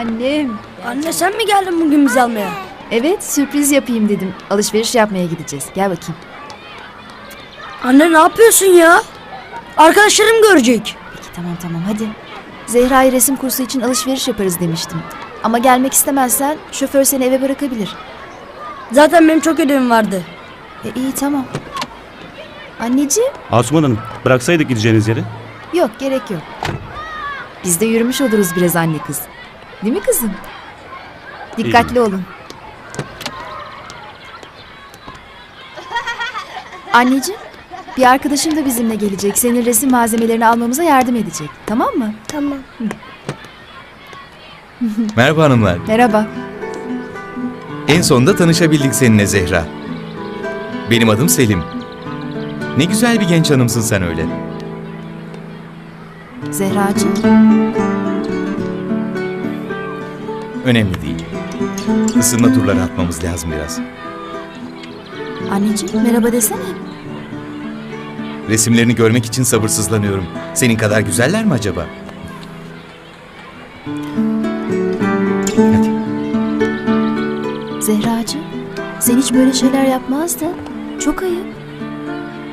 Annem. Anne sen mi geldin bugün bizi almaya? Evet sürpriz yapayım dedim. Alışveriş yapmaya gideceğiz. Gel bakayım. Anne ne yapıyorsun ya? Arkadaşlarım görecek. Peki tamam tamam hadi. Zehra'yı resim kursu için alışveriş yaparız demiştim. Ama gelmek istemezsen şoför seni eve bırakabilir. Zaten benim çok ödevim vardı. E, iyi tamam. Anneciğim? Asuman Hanım bıraksaydık gideceğiniz yere. Yok gerek yok. Biz de yürümüş oluruz biraz anne kız. Değil mi kızım? Dikkatli olun. Anneciğim, bir arkadaşım da bizimle gelecek. Senin resim malzemelerini almamıza yardım edecek. Tamam mı? Tamam. Merhaba hanımlar. Merhaba. En sonunda tanışabildik seninle Zehra. Benim adım Selim. Ne güzel bir genç hanımsın sen öyle. Zehracığım. Önemli değil. Isınma turları atmamız lazım biraz. Anneciğim merhaba desene. Resimlerini görmek için sabırsızlanıyorum. Senin kadar güzeller mi acaba? Hadi. Zehracığım, sen hiç böyle şeyler yapmazdın. Çok ayıp.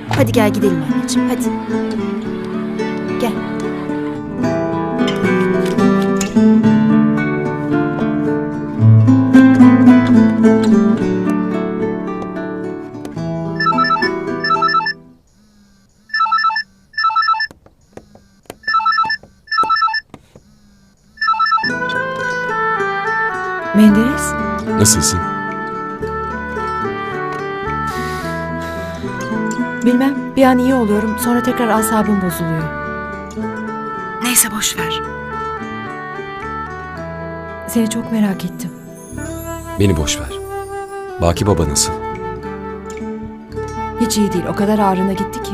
Hadi gel gidelim anneciğim, hadi. An iyi oluyorum sonra tekrar asabım bozuluyor. Neyse boş ver. Seni çok merak ettim. Beni boş ver. Baki baba nasıl? Hiç iyi değil o kadar ağrına gitti ki.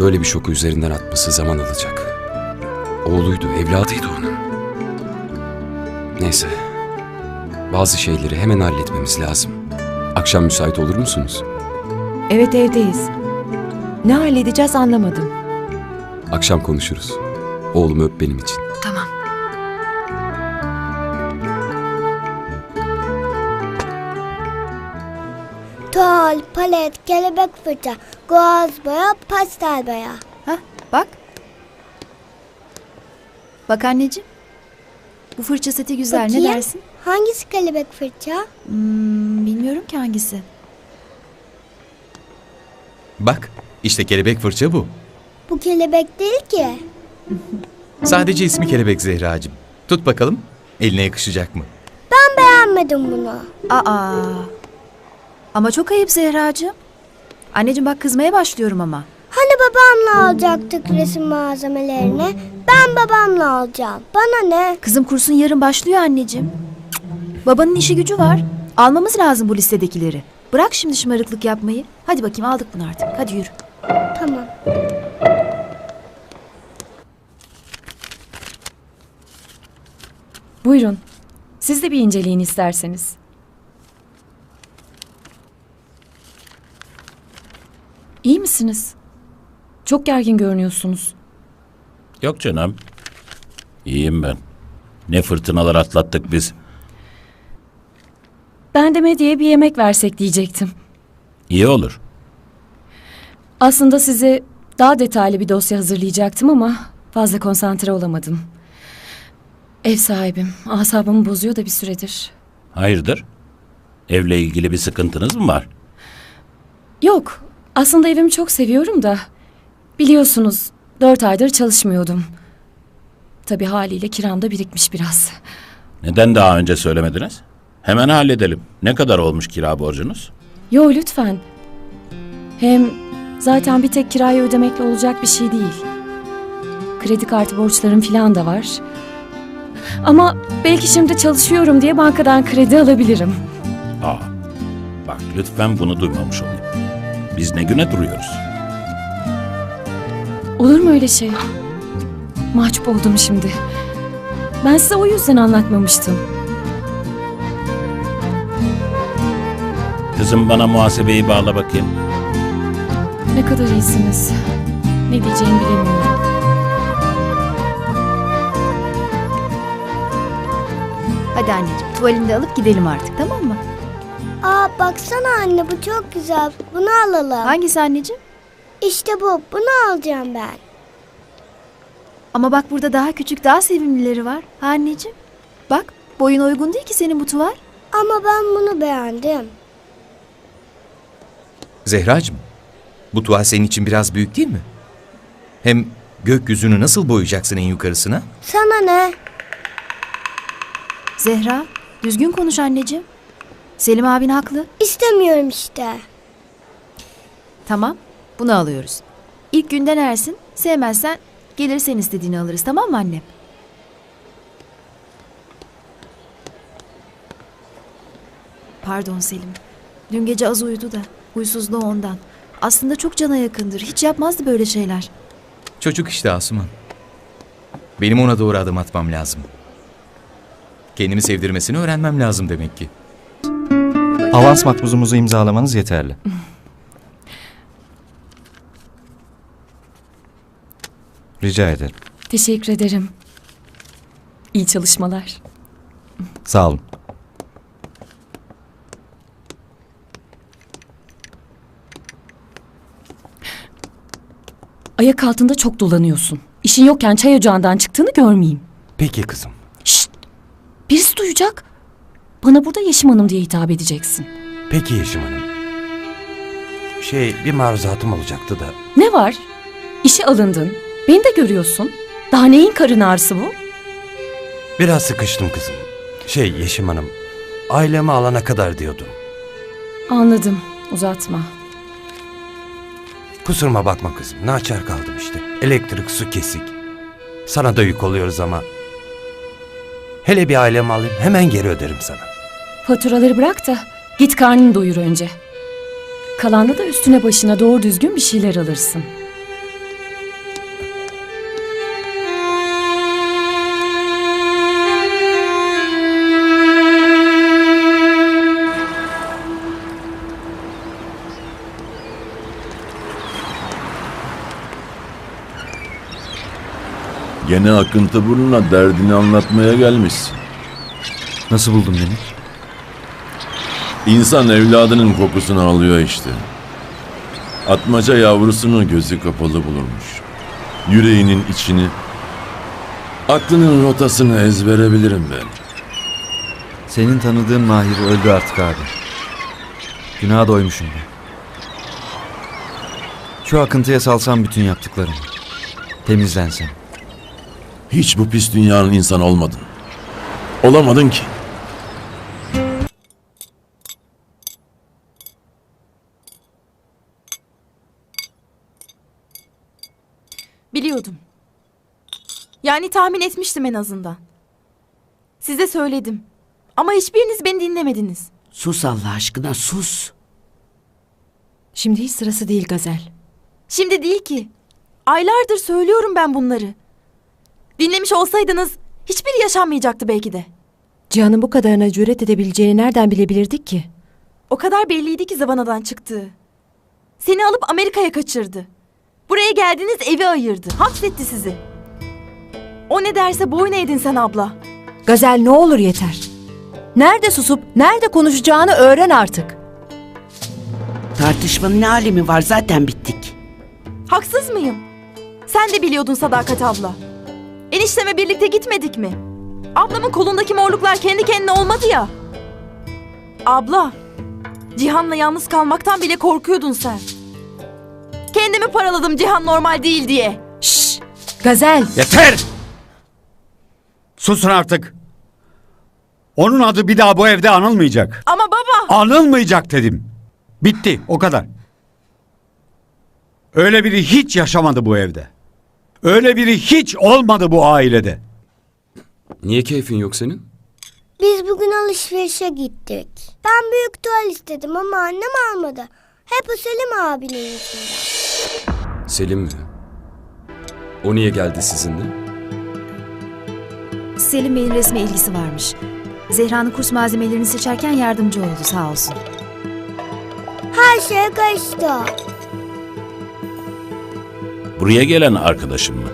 Böyle bir şoku üzerinden atması zaman alacak. Oğluydu, evladıydı onun. Neyse. Bazı şeyleri hemen halletmemiz lazım. Akşam müsait olur musunuz? Evet evdeyiz. Ne halledeceğiz anlamadım. Akşam konuşuruz. Oğlumu öp benim için. Tamam. Tuval, palet, kelebek fırça, gaz boya, pastel boya. Hah, bak. Bak anneciğim. Bu fırça seti güzel, ne Bakayım. dersin? Hangisi kelebek fırça? Hmm, bilmiyorum ki hangisi. Bak, işte kelebek fırça bu. Bu kelebek değil ki. Sadece ismi kelebek Zehracığım. Tut bakalım, eline yakışacak mı? Ben beğenmedim bunu. Aa. Ama çok ayıp Zehracığım. Anneciğim bak kızmaya başlıyorum ama. Hani babamla alacaktık resim malzemelerini? Ben babamla alacağım. Bana ne? Kızım kursun yarın başlıyor anneciğim. Babanın işi gücü var. Almamız lazım bu listedekileri. Bırak şimdi şımarıklık yapmayı. Hadi bakayım aldık bunu artık. Hadi yürü. Tamam. Buyurun. Siz de bir inceleyin isterseniz. İyi misiniz? Çok gergin görünüyorsunuz. Yok canım. İyiyim ben. Ne fırtınalar atlattık biz. Ben de medyaya bir yemek versek diyecektim. İyi olur. Aslında size daha detaylı bir dosya hazırlayacaktım ama fazla konsantre olamadım. Ev sahibim asabımı bozuyor da bir süredir. Hayırdır? Evle ilgili bir sıkıntınız mı var? Yok aslında evimi çok seviyorum da biliyorsunuz dört aydır çalışmıyordum. Tabii haliyle kiramda birikmiş biraz. Neden daha önce söylemediniz? Hemen halledelim. Ne kadar olmuş kira borcunuz? Yo lütfen. Hem zaten bir tek kirayı ödemekle olacak bir şey değil. Kredi kartı borçlarım falan da var. Ama belki şimdi çalışıyorum diye bankadan kredi alabilirim. Aa, bak lütfen bunu duymamış olayım. Biz ne güne duruyoruz? Olur mu öyle şey? Mahcup oldum şimdi. Ben size o yüzden anlatmamıştım. Kızım bana muhasebeyi bağla bakayım. Ne kadar iyisiniz. Ne diyeceğimi bilemiyorum. Hadi anneciğim tuvalini de alıp gidelim artık tamam mı? Aa baksana anne bu çok güzel. Bunu alalım. Hangisi anneciğim? İşte bu. Bunu alacağım ben. Ama bak burada daha küçük daha sevimlileri var. Ha anneciğim? Bak boyun uygun değil ki senin bu tuval. Ama ben bunu beğendim. Zehracığım, bu tuval senin için biraz büyük değil mi? Hem gökyüzünü nasıl boyayacaksın en yukarısına? Sana ne? Zehra düzgün konuş anneciğim. Selim abin haklı. İstemiyorum işte. Tamam bunu alıyoruz. İlk günden ersin sevmezsen gelir sen istediğini alırız tamam mı annem? Pardon Selim. Dün gece az uyudu da huysuzluğu ondan. Aslında çok cana yakındır. Hiç yapmazdı böyle şeyler. Çocuk işte Asuman. Benim ona doğru adım atmam lazım. Kendimi sevdirmesini öğrenmem lazım demek ki. Avans makbuzumuzu imzalamanız yeterli. Rica ederim. Teşekkür ederim. İyi çalışmalar. Sağ olun. Ayak altında çok dolanıyorsun. İşin yokken çay ocağından çıktığını görmeyeyim. Peki kızım. Şşt! Birisi duyacak. Bana burada Yeşim Hanım diye hitap edeceksin. Peki Yeşim Hanım. Şey bir maruzatım olacaktı da. Ne var? İşe alındın. Beni de görüyorsun. Daha neyin karın ağrısı bu? Biraz sıkıştım kızım. Şey Yeşim Hanım. Ailemi alana kadar diyordum. Anladım. Uzatma. Kusuruma bakma kızım. Naçar kaldım işte. Elektrik su kesik. Sana da yük oluyoruz ama. Hele bir ailemi alayım hemen geri öderim sana. Faturaları bırak da git karnını doyur önce. Kalanla da üstüne başına doğru düzgün bir şeyler alırsın. Gene akıntı burnuna derdini anlatmaya gelmişsin. Nasıl buldun beni? İnsan evladının kokusunu alıyor işte. Atmaca yavrusunu gözü kapalı bulurmuş. Yüreğinin içini, aklının rotasını ezbere bilirim ben. Senin tanıdığın Mahir öldü artık abi. Günaha doymuşum ben. Şu akıntıya salsam bütün yaptıklarımı. Temizlensem. Hiç bu pis dünyanın insan olmadın. Olamadın ki. Biliyordum. Yani tahmin etmiştim en azından. Size söyledim. Ama hiçbiriniz beni dinlemediniz. Sus Allah aşkına sus. Şimdi hiç sırası değil Gazel. Şimdi değil ki. Aylardır söylüyorum ben bunları. Dinlemiş olsaydınız hiçbiri yaşanmayacaktı belki de. Cihan'ın bu kadarına cüret edebileceğini nereden bilebilirdik ki? O kadar belliydi ki Zabana'dan çıktığı. Seni alıp Amerika'ya kaçırdı. Buraya geldiniz evi ayırdı. Hapsetti sizi. O ne derse boyun eğdin sen abla. Gazel ne olur yeter. Nerede susup nerede konuşacağını öğren artık. Tartışmanın ne alemi var zaten bittik. Haksız mıyım? Sen de biliyordun Sadakat abla. Enişteme birlikte gitmedik mi? Ablamın kolundaki morluklar kendi kendine olmadı ya. Abla, Cihan'la yalnız kalmaktan bile korkuyordun sen. Kendimi paraladım Cihan normal değil diye. Şşş! Gazel! Yeter! Susun artık. Onun adı bir daha bu evde anılmayacak. Ama baba, Anılmayacak dedim. Bitti o kadar. Öyle biri hiç yaşamadı bu evde. Öyle biri hiç olmadı bu ailede. Niye keyfin yok senin? Biz bugün alışverişe gittik. Ben büyük tuval istedim ama annem almadı. Hep o Selim abinin yüzünden. Selim mi? O niye geldi sizinle? Selim Bey'in resme ilgisi varmış. Zehra'nın kurs malzemelerini seçerken yardımcı oldu sağ olsun. Her şeye karıştı. Buraya gelen arkadaşım mı?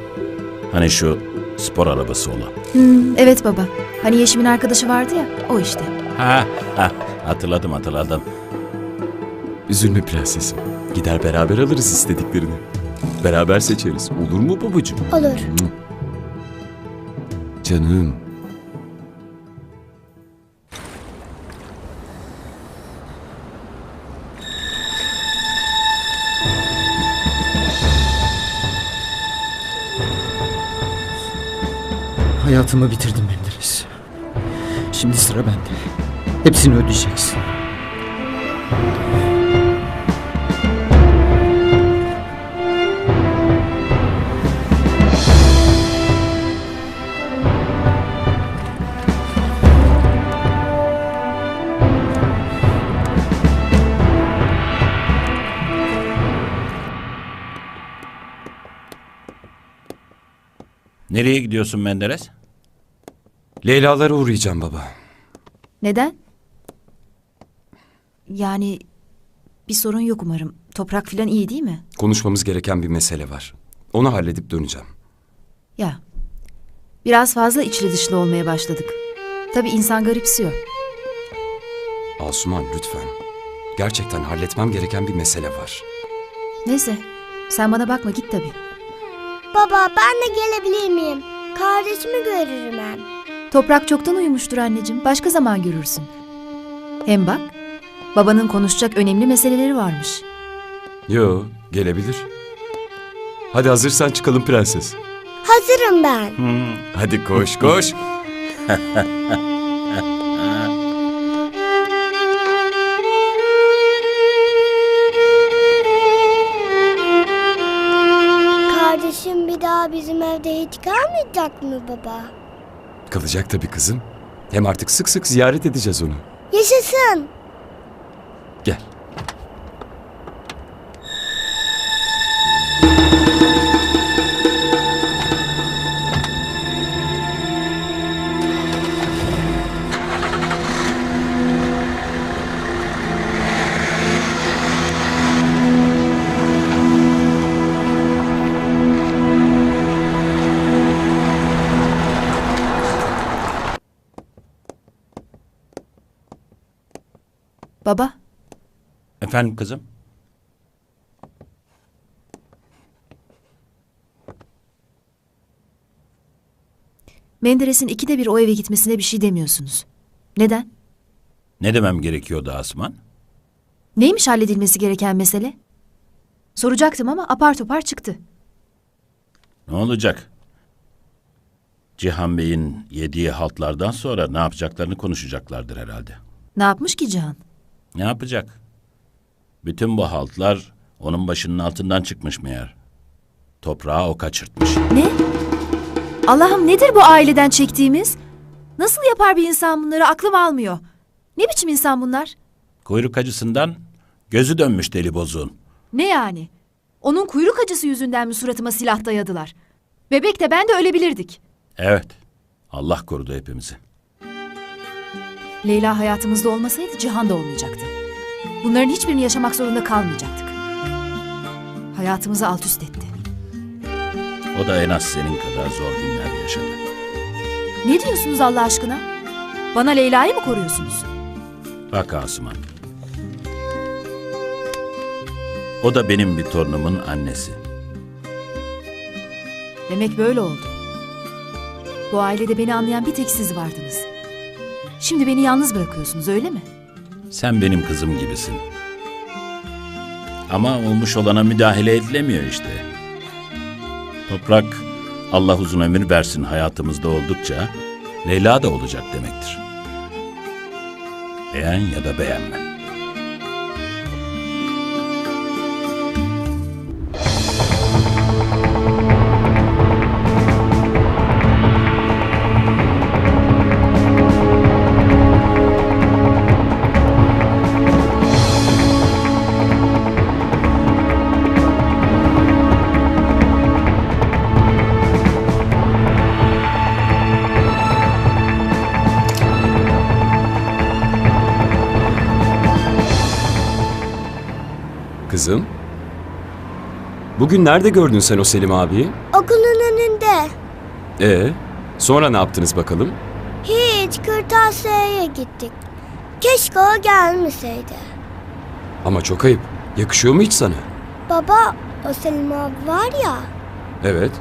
Hani şu Spor arabası olan. Hmm, evet baba. Hani Yeşim'in arkadaşı vardı ya, o işte. Ha, ha hatırladım hatırladım. Üzülme prensesim. Gider beraber alırız istediklerini. Beraber seçeriz. Olur mu babacığım? Olur. Canım. Hayatımı bitirdin Menderes. Şimdi sıra bende. Hepsini ödeyeceksin. Nereye gidiyorsun Menderes? Leyla'lara uğrayacağım baba. Neden? Yani bir sorun yok umarım. Toprak filan iyi değil mi? Konuşmamız gereken bir mesele var. Onu halledip döneceğim. Ya. Biraz fazla içli dışlı olmaya başladık. Tabii insan garipsiyor. Asuman lütfen. Gerçekten halletmem gereken bir mesele var. Neyse. Sen bana bakma git tabii. Baba ben de gelebilir miyim? Kardeşimi görürüm hem. Toprak çoktan uyumuştur anneciğim. Başka zaman görürsün. Hem bak. Babanın konuşacak önemli meseleleri varmış. Yo, gelebilir. Hadi hazırsan çıkalım prenses. Hazırım ben. Hadi koş koş. Kardeşim bir daha bizim evde hiç kalmayacak mı baba? Kalacak tabii kızım. Hem artık sık sık ziyaret edeceğiz onu. Yaşasın. Baba. Efendim kızım? Menderes'in ikide bir o eve gitmesine bir şey demiyorsunuz. Neden? Ne demem gerekiyordu Asman? Neymiş halledilmesi gereken mesele? Soracaktım ama apar topar çıktı. Ne olacak? Cihan Bey'in yediği haltlardan sonra ne yapacaklarını konuşacaklardır herhalde. Ne yapmış ki Cihan? Ne yapacak? Bütün bu haltlar onun başının altından çıkmış meğer. Toprağı o kaçırtmış. Ne? Allah'ım nedir bu aileden çektiğimiz? Nasıl yapar bir insan bunları aklım almıyor. Ne biçim insan bunlar? Kuyruk acısından gözü dönmüş deli bozuğun. Ne yani? Onun kuyruk acısı yüzünden mi suratıma silah dayadılar? Bebek de ben de ölebilirdik. Evet. Allah korudu hepimizi. Leyla hayatımızda olmasaydı Cihan da olmayacaktı. Bunların hiçbirini yaşamak zorunda kalmayacaktık. Hayatımızı alt üst etti. O da en az senin kadar zor günler yaşadı. Ne diyorsunuz Allah aşkına? Bana Leyla'yı mı koruyorsunuz? Bak Asuman. O da benim bir torunumun annesi. Demek böyle oldu. Bu ailede beni anlayan bir tek siz vardınız. Şimdi beni yalnız bırakıyorsunuz öyle mi? Sen benim kızım gibisin. Ama olmuş olana müdahale edilemiyor işte. Toprak Allah uzun ömür versin hayatımızda oldukça Leyla da olacak demektir. Beğen ya da beğenme. Kızım. Bugün nerede gördün sen o Selim abiyi? Okulun önünde. Ee, sonra ne yaptınız bakalım? Hiç kırtasiyeye gittik. Keşke o gelmeseydi. Ama çok ayıp. Yakışıyor mu hiç sana? Baba o Selim abi var ya Evet.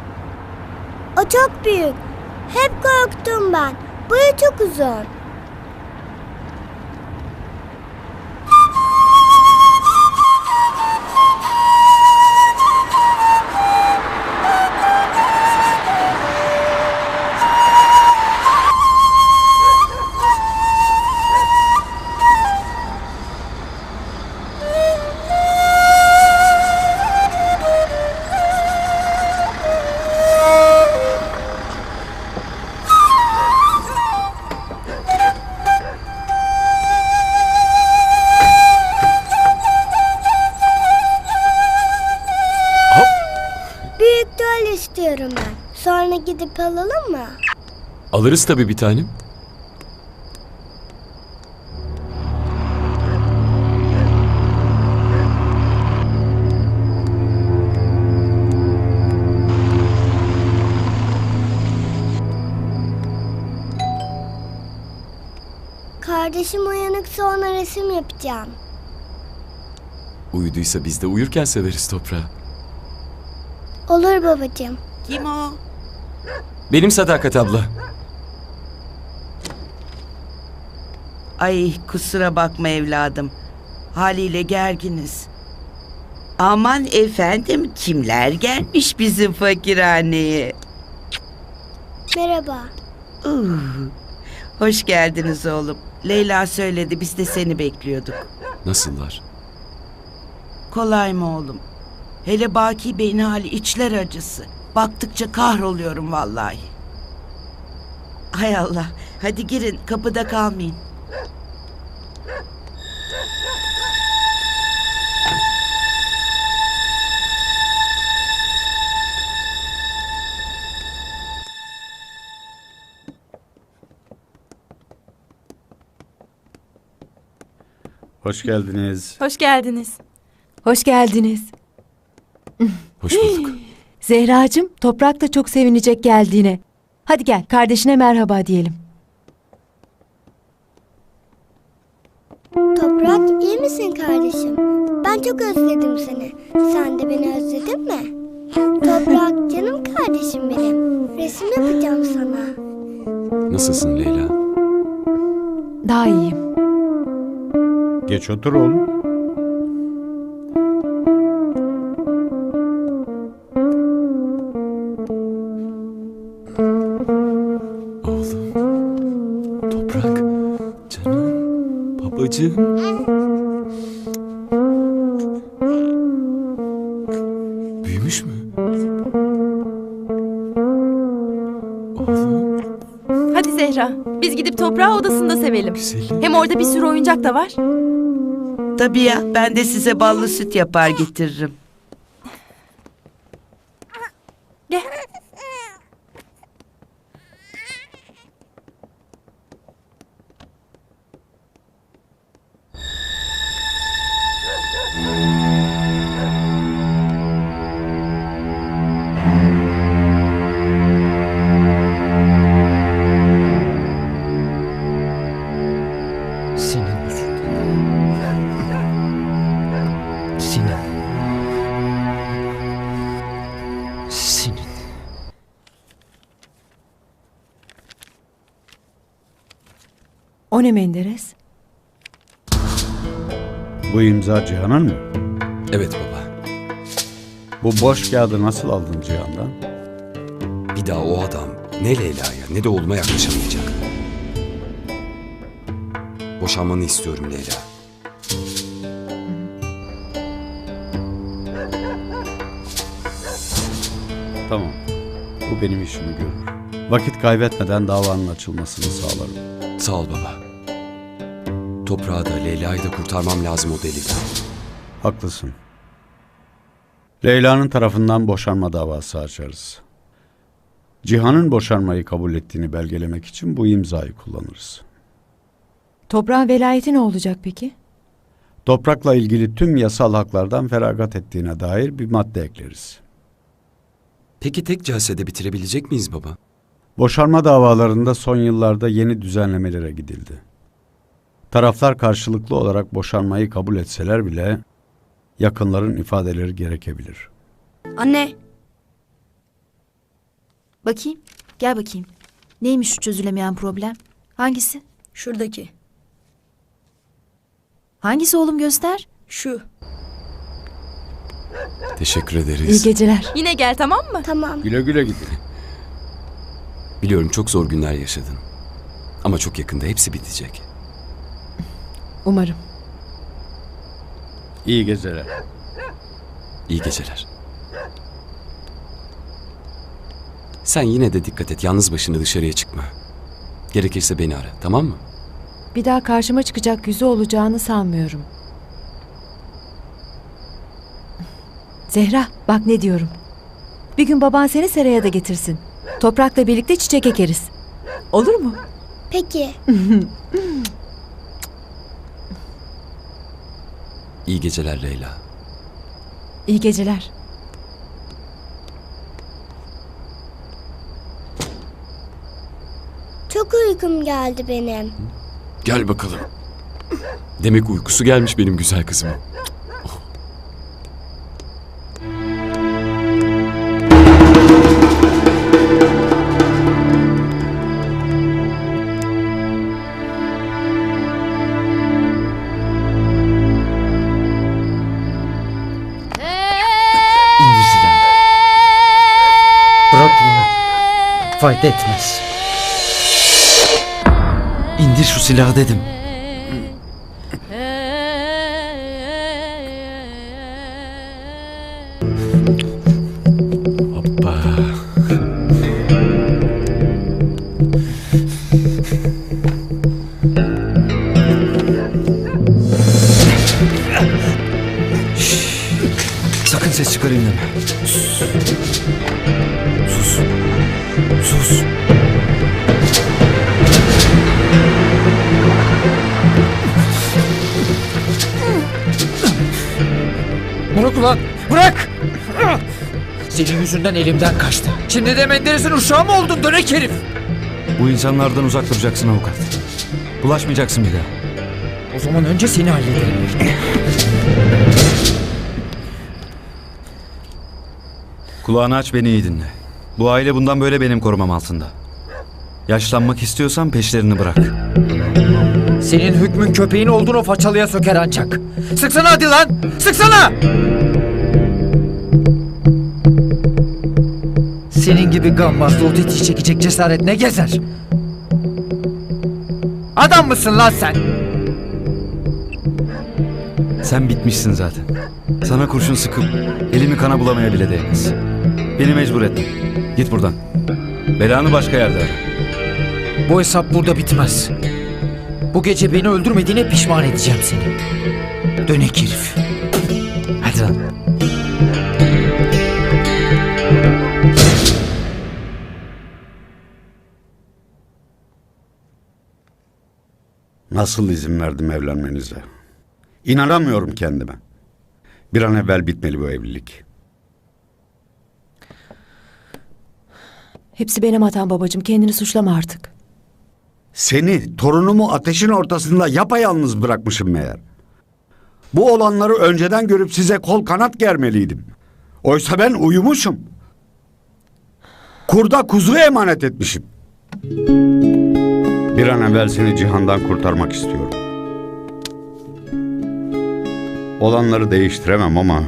o çok büyük. Hep korktum ben. Boyu çok uzun. Gidip alalım mı? Alırız tabii bir tanem. Kardeşim uyanıksa ona resim yapacağım. Uyuduysa biz de uyurken severiz toprağı. Olur babacığım. Kim o? Benim Sadakat abla. Ay kusura bakma evladım. Haliyle gerginiz. Aman efendim kimler gelmiş bizim fakirhaneye. Merhaba. Uh, hoş geldiniz oğlum. Leyla söyledi biz de seni bekliyorduk. Nasıllar? Kolay mı oğlum? Hele Baki Bey'in hali içler acısı. Baktıkça kahroluyorum vallahi. Hay Allah. Hadi girin kapıda kalmayın. Hoş geldiniz. Hoş geldiniz. Hoş geldiniz. Hoş bulduk. Zehracığım, Toprak da çok sevinecek geldiğine. Hadi gel, kardeşine merhaba diyelim. Toprak iyi misin kardeşim? Ben çok özledim seni. Sen de beni özledin mi? Toprak canım kardeşim benim. Resim yapacağım sana. Nasılsın Leyla? Daha iyiyim. Geç otur oğlum. Oğlum. Hadi Zehra. Biz gidip toprağı odasında sevelim. Güzelim. Hem orada bir sürü oyuncak da var. Tabii ya ben de size ballı süt yapar getiririm. O ne Menderes? Bu imza Cihan'ın mı? Evet baba. Bu boş kağıdı nasıl aldın Cihan'dan? Bir daha o adam ne Leyla'ya ne de oğluma yaklaşamayacak. Boşanmanı istiyorum Leyla. Tamam. Bu benim işimi görür. Vakit kaybetmeden davanın açılmasını sağlarım. Sağ ol baba. Toprağı da Leyla'yı da kurtarmam lazım o deliden. Haklısın. Leyla'nın tarafından boşanma davası açarız. Cihan'ın boşanmayı kabul ettiğini belgelemek için bu imzayı kullanırız. Toprağın velayeti ne olacak peki? Toprakla ilgili tüm yasal haklardan feragat ettiğine dair bir madde ekleriz. Peki tek celsede bitirebilecek miyiz baba? Boşanma davalarında son yıllarda yeni düzenlemelere gidildi. Taraflar karşılıklı olarak boşanmayı kabul etseler bile yakınların ifadeleri gerekebilir. Anne, Bakayım. Gel bakayım. Neymiş şu çözülemeyen problem? Hangisi? Şuradaki. Hangisi oğlum göster? Şu. Teşekkür ederiz. İyi geceler. Yine gel tamam mı? tamam. Güle güle gidin. Biliyorum çok zor günler yaşadın. Ama çok yakında hepsi bitecek. Umarım. İyi geceler. İyi geceler. Sen yine de dikkat et. Yalnız başına dışarıya çıkma. Gerekirse beni ara, tamam mı? Bir daha karşıma çıkacak yüzü olacağını sanmıyorum. Zehra bak ne diyorum. Bir gün baban seni seraya da getirsin. Toprakla birlikte çiçek ekeriz. Olur mu? Peki. İyi geceler Leyla. İyi geceler. Çok uykum geldi benim. Gel bakalım. Demek uykusu gelmiş benim güzel kızımın. Bunu. Fayda etmez. İndir şu silahı dedim. Yüzünden elimden kaçtı. Şimdi de Menderes'in uşağı mı oldun dönek herif? Bu insanlardan uzak duracaksın avukat. Bulaşmayacaksın bir daha. O zaman önce seni halledelim. Kulağını aç beni iyi dinle. Bu aile bundan böyle benim korumam altında. Yaşlanmak istiyorsan peşlerini bırak. Senin hükmün köpeğin olduğunu façalıya söker ancak. Sıksana hadi lan! Sıksana! Senin gibi gammazda o tetiği çekecek cesaret ne gezer? Adam mısın lan sen? Sen bitmişsin zaten. Sana kurşun sıkıp elimi kana bulamaya bile değmez. Beni mecbur ettin. Git buradan. Belanı başka yerde ara. Bu hesap burada bitmez. Bu gece beni öldürmediğine pişman edeceğim seni. Dönek herif. Nasıl izin verdim evlenmenize? İnanamıyorum kendime. Bir an evvel bitmeli bu evlilik. Hepsi benim hatam babacığım. Kendini suçlama artık. Seni, torunumu ateşin ortasında yapayalnız bırakmışım meğer. Bu olanları önceden görüp size kol kanat germeliydim. Oysa ben uyumuşum. Kurda kuzu emanet etmişim. Bir an evvel seni cihandan kurtarmak istiyorum. Olanları değiştiremem ama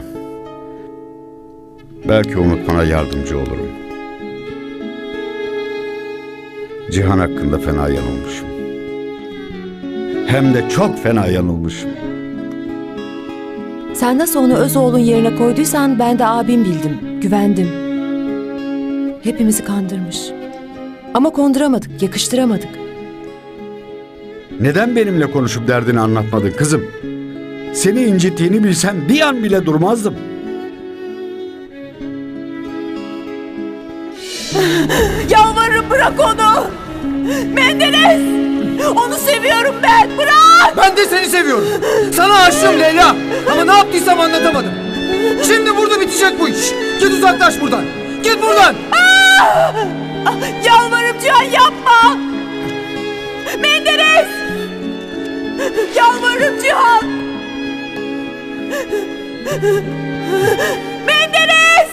belki unutmana yardımcı olurum. Cihan hakkında fena yanılmışım. Hem de çok fena yanılmışım. Sen nasıl onu öz oğlun yerine koyduysan ben de abim bildim. Güvendim. Hepimizi kandırmış. Ama konduramadık, yakıştıramadık. Neden benimle konuşup derdini anlatmadın kızım? Seni incittiğini bilsem bir an bile durmazdım. Yalvarırım bırak onu. Menderes. Onu seviyorum ben. Bırak. Ben de seni seviyorum. Sana aşığım Leyla. Ama ne yaptıysam anlatamadım. Şimdi burada bitecek bu iş. Git uzaklaş buradan. Git buradan. Yalvarırım Cihan yapma! Menderes! Yalvarırım Cihan! Menderes!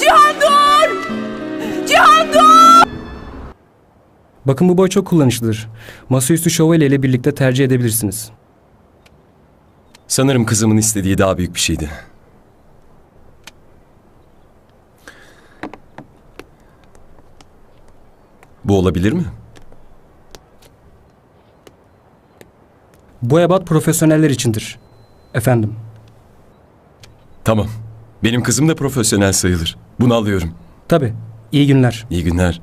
Cihan dur! Cihan dur! Bakın bu boy çok kullanışlıdır. Masaüstü şövalye ile birlikte tercih edebilirsiniz. Sanırım kızımın istediği daha büyük bir şeydi. Bu olabilir mi? Bu ebat profesyoneller içindir. Efendim. Tamam. Benim kızım da profesyonel sayılır. Bunu alıyorum. Tabii. İyi günler. İyi günler.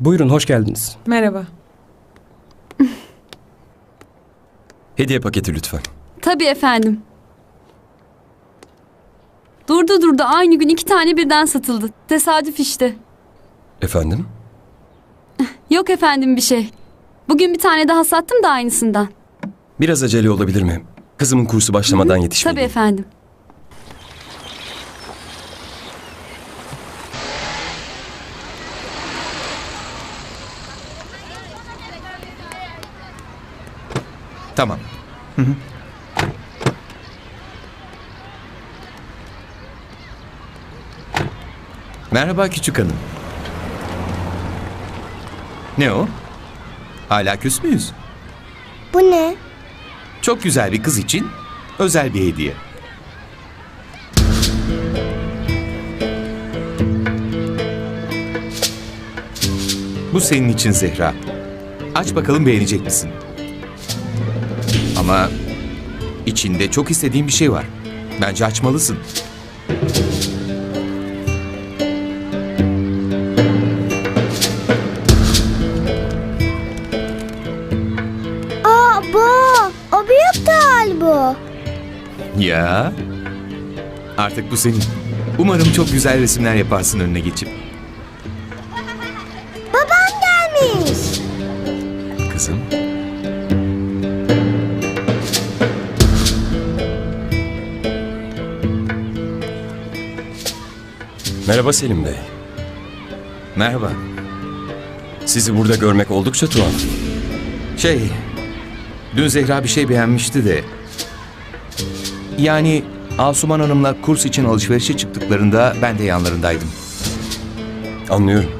Buyurun hoş geldiniz. Merhaba. Hediye paketi lütfen. Tabii efendim. Durdu durdu aynı gün iki tane birden satıldı. Tesadüf işte. Efendim? Yok efendim bir şey. Bugün bir tane daha sattım da aynısından. Biraz acele olabilir mi? Kızımın kursu başlamadan yetişmeliyim. Tabii efendim. Tamam. Merhaba küçük hanım. Ne o? Hala küs müyüz? Bu ne? Çok güzel bir kız için özel bir hediye. Bu senin için Zehra. Aç bakalım beğenecek misin? Ama içinde çok istediğim bir şey var. Bence açmalısın. Ya. Artık bu senin. Umarım çok güzel resimler yaparsın önüne geçip. Babam gelmiş. Kızım. Merhaba Selim Bey. Merhaba. Sizi burada görmek oldukça tuhaf. Şey, dün Zehra bir şey beğenmişti de. Yani Asuman Hanım'la kurs için alışverişe çıktıklarında ben de yanlarındaydım. Anlıyorum.